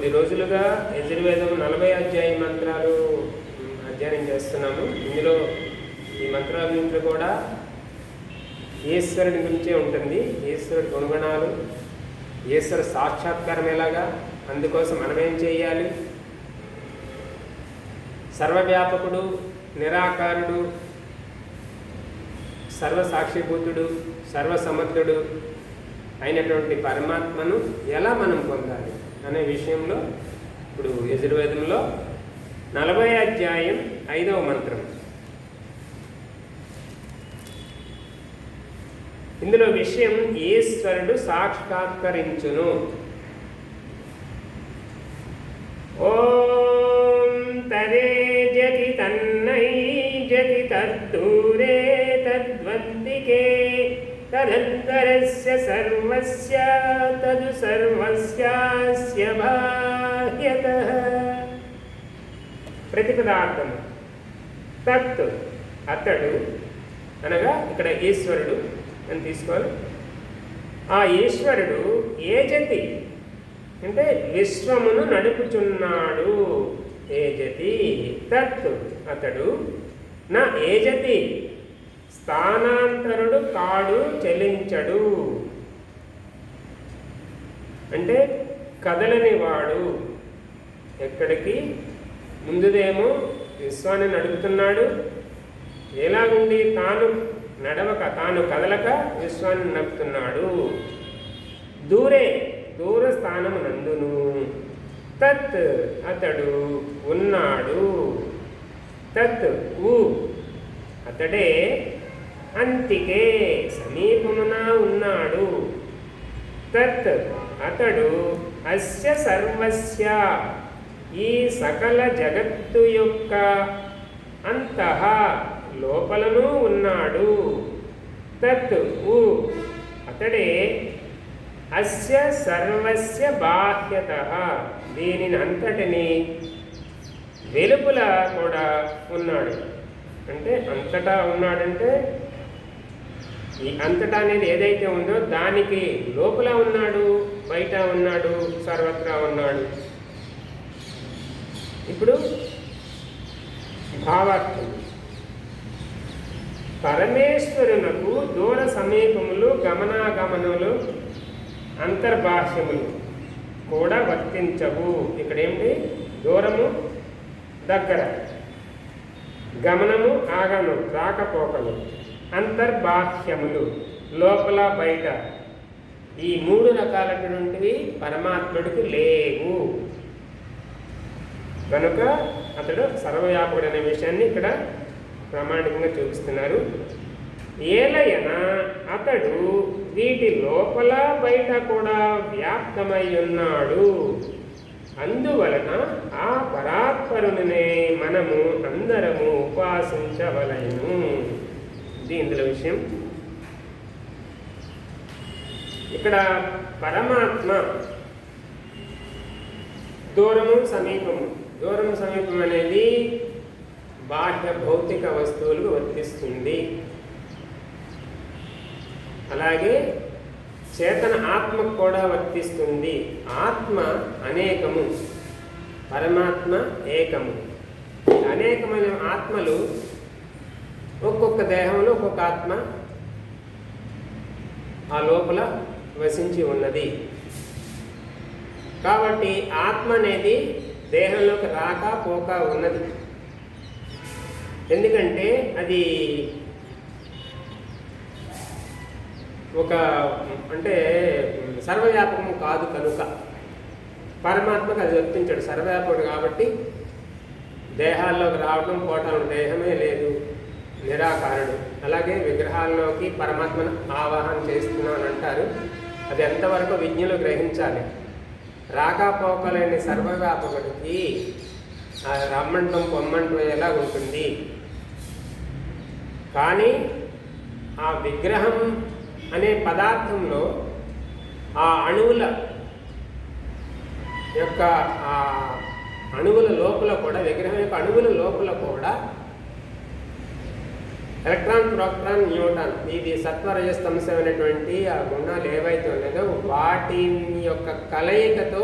కొద్ది రోజులుగా యజుర్వేదం నలభై అధ్యాయ మంత్రాలు అధ్యయనం చేస్తున్నాము. ఇందులో ఈ మంత్రాలన్నింటిలో కూడా ఈశ్వరుని గురించే ఉంటుంది. ఈశ్వరుడి గుణగణాలు ఈశ్వర సాక్షాత్కారం ఎలాగా అందుకోసం మనం ఏం చేయాలి? సర్వవ్యాపకుడు నిరాకారుడు సర్వసాక్షిభూతుడు సర్వసమర్థుడు అయినటువంటి పరమాత్మను ఎలా మనం పొందాలి? అనే విషయంలో ఇప్పుడు యజుర్వేదంలో నలభై అధ్యాయం ఐదవ మంత్రం. ఇందులో విషయం ఈశ్వరుడు సాక్షాత్కరించును. ఓం తదేజతి తన్నై జతి తద్దూరే తద్వంతికే తదంతరస్య సర్వస్య తదు సర్వస్యాస్య ప్రతిపదార్థం తత్ అతడు అనగా ఇక్కడ ఈశ్వరుడు అని తీసుకోవాలి. ఆ ఈశ్వరుడు ఏజతి అంటే విశ్వమును నడుపుచున్నాడు. ఏజతి తత్ అతడు నా ఏజతి. స్థానాంతరుడు కాడు చెలించడు. అంటే కదలనివాడు. ఎక్కడికి? ముందుదేమో విశ్వాన్ని నడుపుతున్నాడు. ఎలాగుండి తాను నడవక తాను కదలక విశ్వాన్ని నడుపుతున్నాడు. దూరే దూర స్థానము నందును. తత్ అతడు ఉన్నాడు. తత్ ఊ అతడే అంతికే సమీపమున ఉన్నాడు. తత్ అతడు అస్య సర్వస్య ఈ సకల జగత్తు యొక్క అంతః లోపలను ఉన్నాడు. తత్ ఊ అతడే అస్య సర్వస్య బాహ్యత దీనిని అంతటిని వెలుపుల కూడా ఉన్నాడు. అంటే అంతటా ఉన్నాడంటే ఈ అంతటా అనేది ఏదైతే ఉందో దానికి లోపల ఉన్నాడు బయట ఉన్నాడు సర్వత్రా ఉన్నాడు. ఇప్పుడు భావార్థం. పరమేశ్వరునకు దూర సమీపములు గమనాగమనములు అంతర్భాష్యములు కూడా వర్తించవు. ఇక్కడ ఏంటి దూరము దగ్గర. గమనము ఆగమనం రాకపోకలు. అంతర్బాహ్యములు. లోపల బయట. ఈ మూడు రకాలటువంటివి పరమాత్ముడికి లేవు. కనుక అతడు సర్వవ్యాపకుడు అనే విషయాన్ని ఇక్కడ ప్రామాణికంగా చూపిస్తున్నారు. ఏలయన అతడు వీటి లోపల బయట కూడా వ్యాప్తమై ఉన్నాడు. అందువలన ఆ పరాత్పరునినే మనము అందరము ఉపాసించవలను. ఇది ఇందులో విషయం. ఇక్కడ పరమాత్మ దూరము సమీపము. దూరము సమీపం అనేది బాహ్య భౌతిక వస్తువులకు వర్తిస్తుంది. అలాగే చేతన ఆత్మకు కూడా వర్తిస్తుంది. ఆత్మ అనేకము పరమాత్మ ఏకము. అనేకమైన ఆత్మలు ఒక్కొక్క దేహంలో ఒక్కొక్క ఆత్మ ఆ లోపల వసించి ఉన్నది. కాబట్టి ఆత్మ అనేది దేహంలోకి రాక పోక ఉన్నది. ఎందుకంటే అది ఒక అంటే సర్వవ్యాపకము కాదు కనుక. పరమాత్మకు అది వర్తించాడు. సర్వవ్యాపకుడు కాబట్టి దేహాల్లోకి రావడం పోవటం దేహమే లేదు. నిరాకారుడు. అలాగే విగ్రహాల్లోకి పరమాత్మను ఆవాహన చేస్తున్నాను అంటారు అది ఎంతవరకు విజ్ఞులు గ్రహించాలి? రాకపోకలేని సర్వవ్యాపకుడికి ఆ రమ్మంటం పొమ్మంటం ఎలా ఉంటుంది. కానీ ఆ విగ్రహం అనే పదార్థంలో ఆ అణువుల యొక్క ఆ అణువుల లోపల కూడా విగ్రహం యొక్క అణువుల లోపల కూడా ఎలక్ట్రాన్ ప్రోక్ట్రాన్ న్యూటాన్ ఇది సత్వరజస్తంసమైనటువంటి ఆ గుణాలు ఏవైతే ఉన్నాయో వాటి యొక్క కలయికతో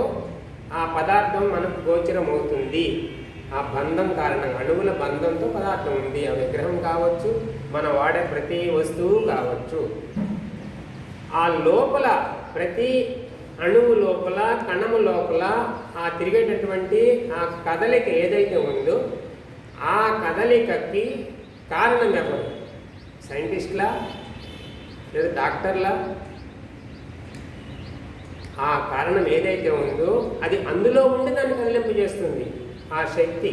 ఆ పదార్థం మనకు గోచరం అవుతుంది ఆ బంధం కారణంగా అణువుల బంధంతో పదార్థం ఉంది. ఆ విగ్రహం కావచ్చు మనం వాడే ప్రతి వస్తువు కావచ్చు. ఆ లోపల ప్రతి అణువు లోపల కణము లోపల ఆ తిరిగేటటువంటి ఆ కదలిక ఏదైతే ఉందో ఆ కదలికకి కారణం ఎవరు సైంటిస్ట్లా లేదా డాక్టర్లా ఆ కారణం ఏదైతే ఉందో అది అందులో ఉండి దాన్ని కదిలింపజేస్తుంది ఆ శక్తి.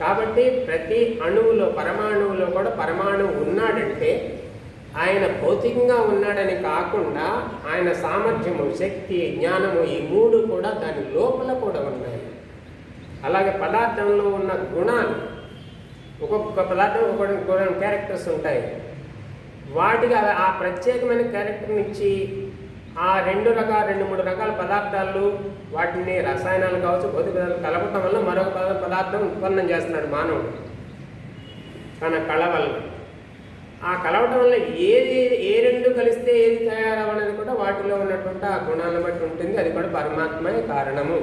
కాబట్టి ప్రతి అణువులో పరమాణువులో కూడా పరమాణువు ఉన్నాడంటే ఆయన భౌతికంగా ఉన్నాడని కాకుండా ఆయన సామర్థ్యము శక్తి జ్ఞానము ఈ మూడు కూడా దాని లోపల కూడా ఉన్నాయి. అలాగే పదార్థంలో ఉన్న గుణాలు ఒక్కొక్క పదార్థం ఒక్కొక్క క్యారెక్టర్స్ ఉంటాయి. వాటికి ఆ- ఆ ప్రత్యేకమైన క్యారెక్టర్ని ఇచ్చి ఆ రెండు రకాల రెండు మూడు రకాల పదార్థాలు వాటిని రసాయనాలు కావచ్చు భౌతిక పదార్థాలు కలపటం వల్ల మరొక పద- పదార్థం ఉత్పన్నం చేస్తున్నాడు మానవుడు. తన కళ వల్ల. ఆ కలవటం వల్ల ఏది ఏ రెండు కలిస్తే ఏది తయారవనేది కూడా వాటిలో ఉన్నటువంటి ఆ గుణాలను బట్టి ఉంటుంది. అది కూడా పరమాత్మే కారణము.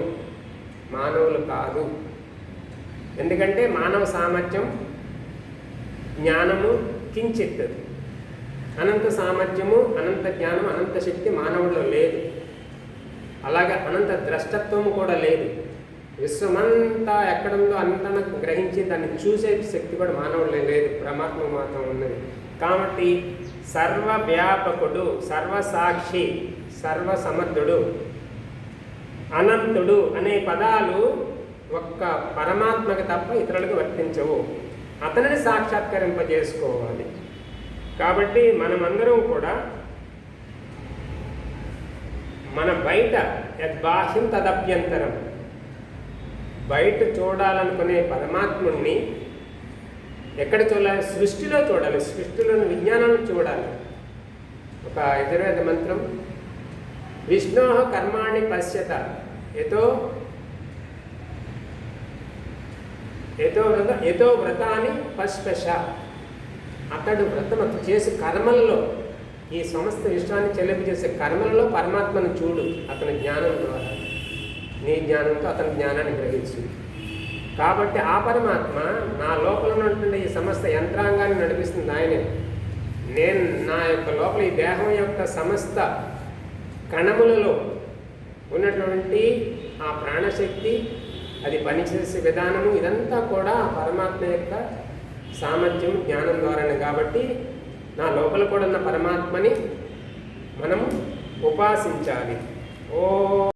మానవులు కాదు. ఎందుకంటే మానవ సామర్థ్యం జ్ఞానము కించిత్. అనంత సామర్థ్యము అనంత జ్ఞానం అనంత శక్తి మానవుల్లో లేదు. అలాగే అనంత ద్రష్టత్వము కూడా లేదు. విశ్వమంతా ఎక్కడంలో అంతన గ్రహించి దాన్ని చూసే శక్తి కూడా మానవుల్లో లేదు. పరమాత్మ మాత్రం ఉన్నది. కాబట్టి సర్వవ్యాపకుడు సర్వసాక్షి సర్వసమర్థుడు అనంతుడు అనే పదాలు ఒక్క పరమాత్మకి తప్ప ఇతరులకు వర్తించవు. అతనిని సాక్షాత్కరింపజేసుకోవాలి. కాబట్టి మనమందరం కూడా మన బయట యద్బాహ్యం తదభ్యంతరం. బయట చూడాలనుకునే పరమాత్ముణ్ణి ఎక్కడ చూడాలి? సృష్టిలో చూడాలి. సృష్టిలోని విజ్ఞానాన్ని చూడాలి. ఒక యజుర్వేద మంత్రం విష్ణో కర్మాణి పశ్యత ఎతో ఏదో వ్రత ఏదో వ్రతాన్ని పశ్పశ. అతడు వ్రతం చేసే కర్మలలో ఈ సమస్త విశ్వాన్ని చెల్లింపు చేసే కర్మలలో పరమాత్మను చూడు అతని జ్ఞానం ద్వారా. నీ జ్ఞానంతో అతని జ్ఞానాన్ని గ్రహించు. కాబట్టి ఆ పరమాత్మ నా లోపల ఉన్నటువంటి ఈ సమస్త యంత్రాంగాన్ని నడిపిస్తుంది ఆయనే. నేను నా యొక్క లోపల ఈ దేహం యొక్క సమస్త కణములలో ఉన్నటువంటి ఆ ప్రాణశక్తి అది పనిచేసే విధానము ఇదంతా కూడా పరమాత్మ యొక్క సామర్థ్యం జ్ఞానం ద్వారానే. కాబట్టి నా లోపల కూడా ఉన్న పరమాత్మని మనం ఉపాసించాలి. ఓ